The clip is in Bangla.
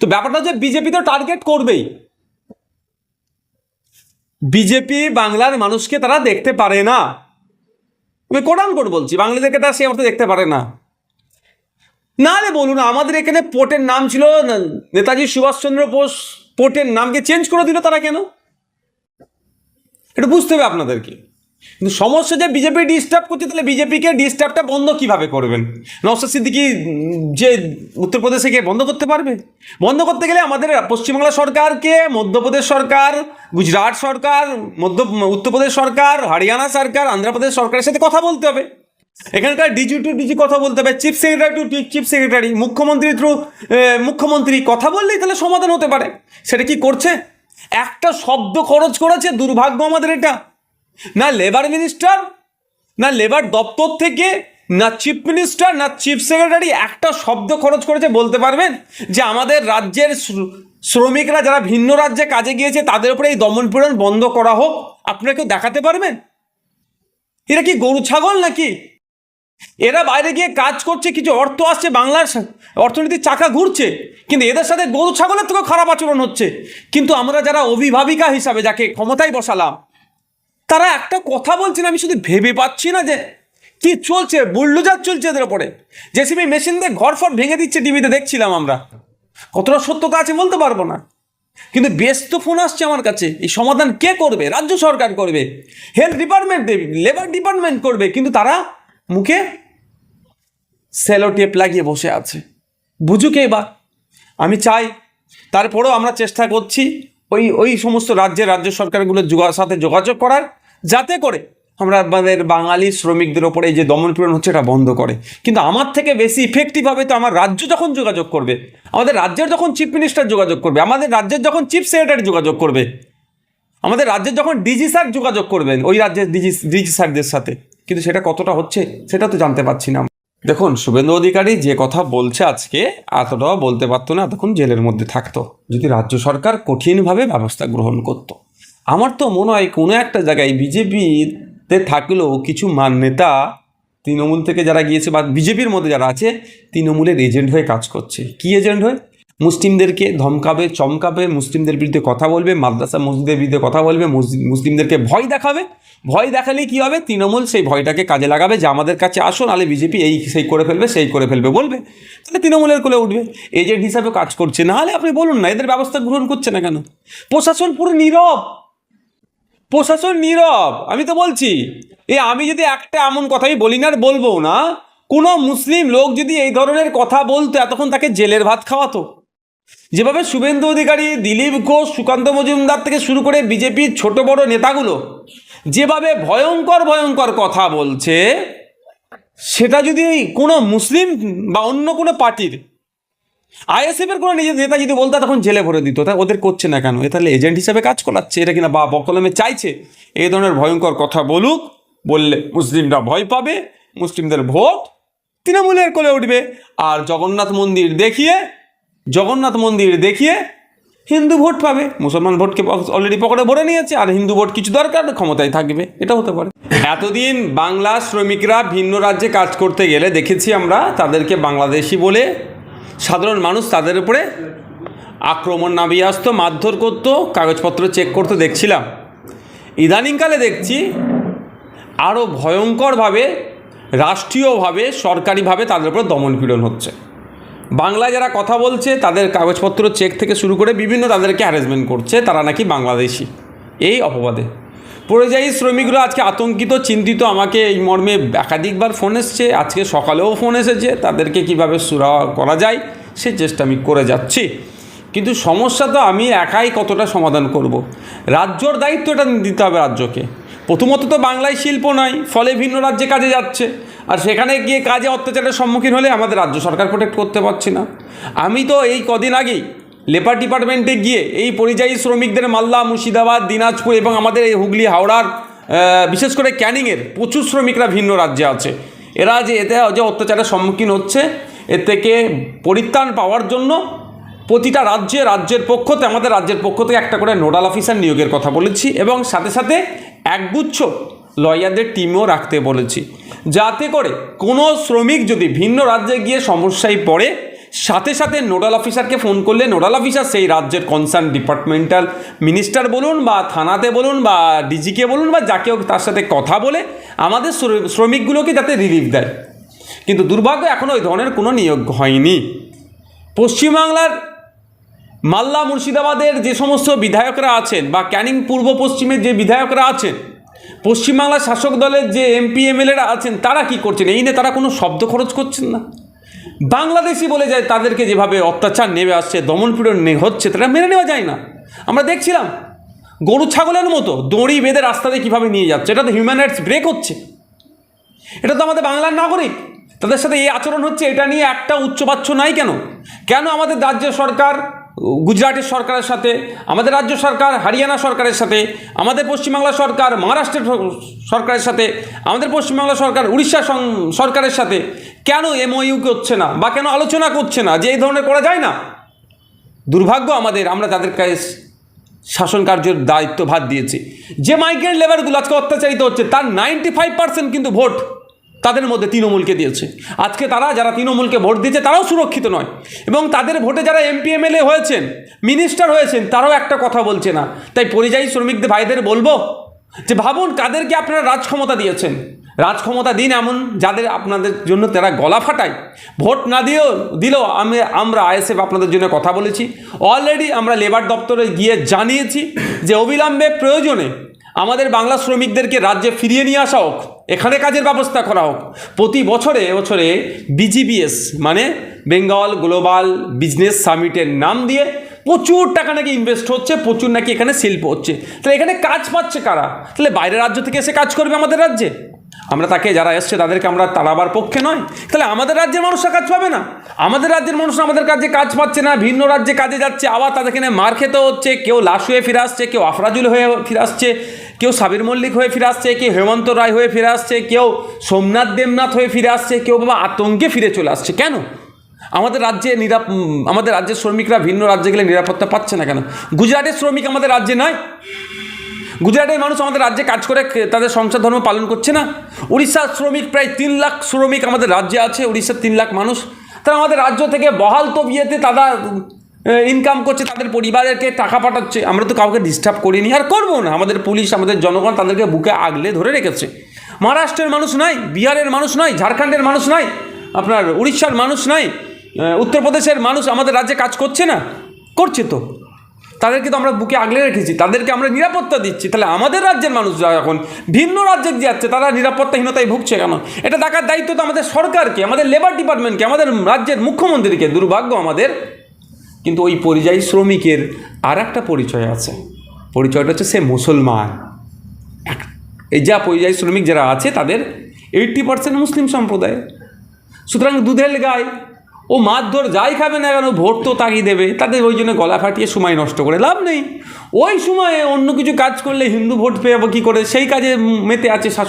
তো ব্যাপারটা হচ্ছে বিজেপি তো টার্গেট করবেই। বিজেপি বাংলার মানুষকে তারা দেখতে পারে না। আমি কোরআন কোট বলছি বাংলাদেশকে তারা সে অর্থে দেখতে পারে না। নাহলে বলুন, আমাদের এখানে পোর্টের নাম ছিল, নেতাজি সুভাষচন্দ্র বোস পোর্টের নামকে চেঞ্জ করে দিল তারা কেন? এটা বুঝতে হবে আপনাদেরকে। কিন্তু সমস্যা যে বিজেপি ডিস্টার্ব করছে, তাহলে বিজেপিকে ডিস্টার্বটা বন্ধ কীভাবে করবেন? নওসাদ সিদ্দিকি যে উত্তরপ্রদেশে গিয়ে বন্ধ করতে পারবে? বন্ধ করতে গেলে আমাদের পশ্চিমবাংলা সরকারকে, মধ্যপ্রদেশ সরকার, গুজরাট সরকার, মধ্য, উত্তরপ্রদেশ সরকার, হরিয়ানা সরকার, আন্ধ্রপ্রদেশ সরকারের সাথে কথা বলতে হবে। এখানকার ডিজি টু ডিজি কথা বলতে হবে। Chief secretary to chief secretary মুখ্যমন্ত্রী থ্রু মুখ্যমন্ত্রী কথা বললেই তাহলে সমাধান হতে পারে। সেটা কি করছে? একটা শব্দ খরচ করেছে, দুর্ভাগ্য আমাদের এটা। না লেবার মিনিস্টার না লেবার দপ্তর থেকে, না চিফ মিনিস্টার না চিফ সেক্রেটারি একটা শব্দ খরচ করেছে বলতে পারবেন? যে আমাদের রাজ্যের শ্রমিকরা যারা ভিন্ন রাজ্যে কাজে গিয়েছে, তাদের উপরে এই দমন পীড়ন বন্ধ করা হোক। আপনারা কেউ দেখাতে পারবেন? এরা কি গরু, ছাগল নাকি? এরা বাইরে গিয়ে কাজ করছে, কিছু অর্থ আসছে, বাংলার অর্থনীতির চাকা ঘুরছে। কিন্তু এদের সাথে গরু, ছাগলের থেকেও খারাপ আচরণ হচ্ছে। কিন্তু আমরা যারা অভিভাবিকা হিসাবে, যাকে ক্ষমতায় বসালাম তারা একটা কথা বলছেন আমি শুধু ভেবে পাচ্ছি না যে কি চলছে বুল্ডোজার চলছে এদের ওপরে। জেসিবি মেশিন দিয়ে ঘর ফর ভেঙে দিচ্ছে টিভিতে, দেখছিলাম আমরা। কতটা সত্যতা আছে বলতে পারব না। কিন্তু ব্যস্ত ফোন আসছে আমার কাছে, এই সমাধান কে করবে? রাজ্য সরকার করবে হেলথ ডিপার্টমেন্ট দেবে লেবার ডিপার্টমেন্ট করবে, কিন্তু তারা মুখে সেলো টেপ লাগিয়ে বসে আছে। বুঝুক এবার আমি চাই, তারপরেও আমরা চেষ্টা করছি ওই ওই সমস্ত রাজ্যের রাজ্য সরকারগুলোর সাথে যোগাযোগ করার। যাতে করে আমরা আমাদের বাঙালি শ্রমিকদের ওপরে এই যে দমন পীড়ন হচ্ছে এটা বন্ধ করে। কিন্তু আমার থেকে বেশি ইফেক্টিভ হবে তো আমার রাজ্য যখন যোগাযোগ করবে, আমাদের রাজ্যের যখন চিফ মিনিস্টার যোগাযোগ করবে, আমাদের রাজ্যের যখন চিফ সেক্রেটারি যোগাযোগ করবে, আমাদের রাজ্যের যখন ডিজি স্যার যোগাযোগ করবেন ওই রাজ্যের ডিজি ডিজি স্যারদের সাথে। কিন্তু সেটা কতটা হচ্ছে সেটা তো জানতে পারছি না। দেখুন, শুভেন্দু অধিকারী যে কথা বলছে আজকে, এতটাও বলতে পারতো না তখন জেলের মধ্যে থাকতো। যদি রাজ্য সরকার কঠিনভাবে ব্যবস্থা গ্রহণ করত। আমার তো মনে হয় কোনো একটা জায়গায় বিজেপিতে থাকলেও কিছু মান নেতা তৃণমূল থেকে যারা গিয়েছে বা বিজেপির মধ্যে যারা আছে, তৃণমূলের এজেন্ট হয়ে কাজ করছে। কি এজেন্ট হয়ে? মুসলিমদেরকে ধমকাবে, চমকাবে, মুসলিমদের বিরুদ্ধে কথা বলবে, মাদ্রাসা মসজিদের বিরুদ্ধে কথা বলবে মুসলিম- মুসলিমদেরকে ভয় দেখাবে। ভয় দেখালে কি হবে? তৃণমূল সেই ভয়টাকে কাজে লাগাবে, যে আমাদের কাছে আসো, নাহলে বিজেপি এই, সেই করে ফেলবে, সেই করে ফেলবে বলবে। তাহলে তৃণমূলের কোলে উঠবে। এজেন্ট হিসাবে কাজ করছে। নাহলে আপনি বলুন না, এদের ব্যবস্থা গ্রহণ করছে না কেন? প্রশাসন পুরো নীরব। প্রশাসন নীরব, আমি তো বলছি। এ, আমি যদি একটা এমন কথাই বলি না, আর বলব না, কোনো মুসলিম লোক যদি এই ধরনের কথা বলতো, এতক্ষণ তাকে জেলের ভাত খাওয়াতো। যেভাবে শুভেন্দু অধিকারী, দিলীপ ঘোষ, সুকান্ত মজুমদার থেকে শুরু করে বিজেপির ছোট বড় নেতাগুলো, যেভাবে ভয়ঙ্কর ভয়ঙ্কর কথা বলছে, সেটা যদি কোনো মুসলিম বা অন্য কোনো পার্টির আইএসএফের কোনো নিজের নেতা যদি বলতো তখন জেলে ভরে দিত। তা ওদের করছে না কেন? এ তাহলে এজেন্ট হিসাবে কাজ করাচ্ছে? এটা কিনা বা বকলমে চাইছে? এই ধরনের ভয়ঙ্কর কথা বলুক, বললে মুসলিমরা ভয় পাবে, মুসলিমদের ভোট তৃণমূলের কোলে উঠবে। আর জগন্নাথ মন্দির দেখিয়ে, জগন্নাথ মন্দির দেখিয়ে হিন্দু ভোট পাবে। মুসলমান ভোটকে অলরেডি পকেটে ভরে নিয়েছে, আর হিন্দু ভোট কিছু দরকার ক্ষমতায় থাকবে। এটা হতে পারে। এতদিন বাংলা শ্রমিকরা ভিন্ন রাজ্যে কাজ করতে গেলে দেখেছি আমরা তাদেরকে বাংলাদেশি বলে সাধারণ মানুষ তাদের উপরে আক্রমণ নামিয়ে আসতো, মারধর করতো, কাগজপত্র চেক করতে, দেখছিলাম। ইদানিংকালে দেখছি আরও ভয়ঙ্করভাবে, রাষ্ট্রীয়ভাবে, সরকারিভাবে তাদের উপর দমনপীড়ন হচ্ছে। বাংলায় যারা কথা বলছে, তাদের কাগজপত্র চেক থেকে শুরু করে বিভিন্ন তাদেরকে হ্যারাসমেন্ট করছে, তারা নাকি বাংলাদেশি। এই অপবাদে। পরিযায়ী শ্রমিকরা, আজকে আতঙ্কিত, চিন্তিত, আমাকে এই মর্মে একাধিকবার ফোন এসছে। আজকে সকালেও ফোন এসেছে, তাদেরকে কীভাবে সুরা করা যায়, সে চেষ্টা আমি করে যাচ্ছি। কিন্তু সমস্যা তো আমি একাই কতটা সমাধান করব। রাজ্যর দায়িত্ব এটা দিতে হবে রাজ্যকে। প্রথমত তো বাংলায় শিল্প নয়, ফলে ভিন্ন রাজ্যে কাজে যাচ্ছে। আর সেখানে গিয়ে কাজে অত্যাচারের সম্মুখীন হলে আমাদের রাজ্য সরকার প্রোটেক্ট করতে পারছি না। আমি তো এই কদিন আগেই লেবার ডিপার্টমেন্টে গিয়ে এই পরিযায়ী শ্রমিকদের মালদা, মুর্শিদাবাদ, দিনাজপুর এবং আমাদের এই হুগলি, হাওড়ার বিশেষ করে ক্যানিংয়ের প্রচুর শ্রমিকরা ভিন্ন রাজ্যে আছে। এরা যে এতে যে অত্যাচারের সম্মুখীন হচ্ছে এর থেকে পরিত্রাণ পাওয়ার জন্য প্রতিটা রাজ্যে, রাজ্যের পক্ষ থেকে, আমাদের রাজ্যের পক্ষ থেকে একটা করে নোডাল অফিসার নিয়োগের কথা বলেছি এবং সাথে সাথে একগুচ্ছ লয়ারদের টিমও রাখতে বলেছি। যাতে করে কোনো শ্রমিক যদি ভিন্ন রাজ্যে গিয়ে সমস্যায় পড়ে সাথে সাথে নোডাল অফিসারকে ফোন করলে নোডাল অফিসার সেই রাজ্যের কনসার্ন ডিপার্টমেন্টাল মিনিস্টার বলুন বা থানাতে বলুন বা ডিজিকে বলুন বা যাকে তার সাথে কথা বলে আমাদের শ্রমিকগুলোকে যাতে রিলিফ দেয়। কিন্তু দুর্ভাগ্য এখনও ওই ধরনের কোনো নিয়োগ হয়নি। পশ্চিমবাংলার মালদা মুর্শিদাবাদের যে সমস্ত বিধায়করা আছেন বা ক্যানিং পূর্ব পশ্চিমের যে বিধায়করা আছেন, পশ্চিমবাংলার শাসক দলের যে এমপি এমএলএরা আছেন, তারা কি করছেন? এই নিয়ে তারা কোনো শব্দ খরচ করছেন না। বাংলাদেশি বলে যায় তাদেরকে যেভাবে অত্যাচার নেমে আসছে দমনপীড়ন হচ্ছে তারা মেনে নেওয়া যায় না। আমরা দেখছিলাম, গরু ছাগলের মতো দড়ি বেঁধে রাস্তাতে কীভাবে নিয়ে যাচ্ছে, এটা তো হিউম্যান রাইটস ব্রেক হচ্ছে। এটা তো আমাদের বাংলার নাগরিক, তাদের সাথে এই আচরণ হচ্ছে, এটা নিয়ে একটা উচ্চবাচ্য নাই কেন? কেন আমাদের রাজ্য সরকার গুজরাটের সরকারের সাথে, আমাদের রাজ্য সরকার, হরিয়ানা সরকারের সাথে, আমাদের পশ্চিমবাংলা সরকার মহারাষ্ট্রের সরকারের সাথে, আমাদের পশ্চিমবাংলা সরকার, উড়িষ্যা সরকারের সাথে কেন এমওইউ করছে না বা কেন আলোচনা করছে না যে এই ধরনের করা যায় না? দুর্ভাগ্য আমাদের, আমরা তাদের কাছে শাসন কার্যের দায়িত্ব ভাত দিয়েছি। যে মাইগ্রেন্ট লেবারগুলো আজকে অত্যাচারিত হচ্ছে, তার নাইনটি ফাইভ পার্সেন্ট কিন্তু ভোট। তাদের মধ্যে তৃণমূলকে দিয়েছে। আজকে তারা, যারা তৃণমূলকে ভোট দিয়েছে, তারাও সুরক্ষিত নয়। এবং তাদের ভোটে যারা এমপি, এমএলএ হয়েছেন, মিনিস্টার হয়েছেন, তারাও একটা কথা বলছে না। তাই পরিযায়ী শ্রমিকদের, ভাইদের বলব যে, ভাবুন কাদেরকে আপনারা রাজক্ষমতা দিয়েছেন। রাজক্ষমতা দিন এমন যাদের আপনাদের জন্য তারা গলা ফাটায়। ভোট না দিয়েও দিলেও আমি, আমরা আইএসএফ আপনাদের জন্য কথা বলেছি। অলরেডি আমরা লেবার দপ্তরে গিয়ে জানিয়েছি যে, অবিলম্বে প্রয়োজনে আমাদের বাংলা শ্রমিকদেরকে রাজ্যে ফিরিয়ে নিয়ে আসা হোক, এখানে কাজের ব্যবস্থা করা হোক। প্রতি বছরে বছরে বিজিবিএস মানে বেঙ্গল গ্লোবাল বিজনেস সামিটের নাম দিয়ে প্রচুর টাকা নাকি ইনভেস্ট হচ্ছে, প্রচুর নাকি এখানে শিল্প হচ্ছে। তাহলে এখানে কাজ পাচ্ছে কারা? তাহলে বাইরের রাজ্য থেকে এসে কাজ করবে আমাদের রাজ্যে? আমরা তাকে যারা এসছে তাদেরকে আমরা তাড়াবার পক্ষে নয়। তাহলে আমাদের রাজ্যের মানুষরা কাজ পাবে না। আমাদের রাজ্যের মানুষ আমাদের কাজে কাজ পাচ্ছে না, ভিন্ন রাজ্যে কাজে যাচ্ছে, আবার তাদেরকে মার খেতে হচ্ছে, কেউ লাশ হয়ে ফিরে আসছে, কেউ আফরাজুল হয়ে ফিরে আসছে। কেউ সাবির মল্লিক হয়ে ফিরে আসছে, কেউ হেমন্ত রায় হয়ে ফিরে আসছে, কেউ সোমনাথ দেবনাথ হয়ে ফিরে আসছে, কেউ বাবা আতঙ্কে ফিরে চলে আসছে। কেন? আমাদের রাজ্যে নিরাপ, আমাদের রাজ্যের শ্রমিকরা ভিন্ন রাজ্যে গেলে নিরাপত্তা পাচ্ছে না কেন? গুজরাটের শ্রমিক আমাদের রাজ্যে নয়। গুজরাটের মানুষ আমাদের রাজ্যে কাজ করে, তাদের সংসার ধর্ম পালন করছে না। উড়িষ্যার শ্রমিক প্রায় তিন লাখ শ্রমিক আমাদের রাজ্যে আছে, উড়িষ্যার তিন লাখ মানুষ। তারা আমাদের রাজ্য থেকে বহাল তো বিয়েতে তারা ইনকাম করছে, তাদের পরিবারকে টাকা পাঠাচ্ছে। আমরা তো কাউকে ডিস্টার্ব করিনি, আর করব না। আমাদের পুলিশ আমাদের জনগণ তাদেরকে বুকে আগলে ধরে রেখেছে। মহারাষ্ট্রের মানুষ নাই বিহারের মানুষ নয়, ঝাড়খণ্ডের মানুষ নাই আপনার উড়িষ্যার মানুষ নাই উত্তরপ্রদেশের মানুষ আমাদের রাজ্যে কাজ করছে না? করছে তো। তাদেরকে তো আমরা বুকে আগলে রেখেছি, তাদেরকে আমরা নিরাপত্তা দিচ্ছি। তাহলে আমাদের রাজ্যের মানুষরা এখন ভিন্ন রাজ্যে যাচ্ছে, তারা নিরাপত্তাহীনতায় ভুগছে কেন? এটা দেখার দায়িত্ব তো আমাদের সরকারকে, আমাদের লেবার ডিপার্টমেন্টকে আমাদের রাজ্যের মুখ্যমন্ত্রীকে। দুর্ভাগ্য আমাদের কিন্তু ওই পরিযায়ী শ্রমিকের আর একটা পরিচয় আছে। পরিচয়টা হচ্ছে সে মুসলমান। এই যা পরিযায়ী শ্রমিক যারা আছে, তাদের এইট্টি পার্সেন্ট মুসলিম সম্প্রদায়। সুতরাং দুধের গায়ে, ও মারধর যাই খাবে না কেন, ভোট তো তাকিয়ে দেবে। তাদের ওই জন্য গলা ফাটিয়ে সময় নষ্ট করে লাভ নেই। ওই সময়ে অন্য কিছু কাজ করলে হিন্দু ভোট পেয়ে কী করে? সেই কাজে মেতে আছে